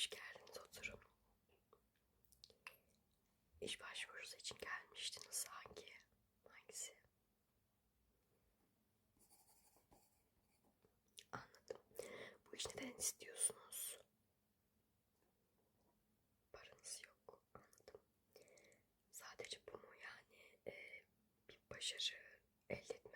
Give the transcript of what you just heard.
hoş geldiniz oturun. İş başvurusu için gelmiştiniz sanki. Hangisi? Anladım. Bu iş neden istiyorsunuz? Paranız yok. Anladım. Sadece bu mu yani? Ee, bir başarı elde etmek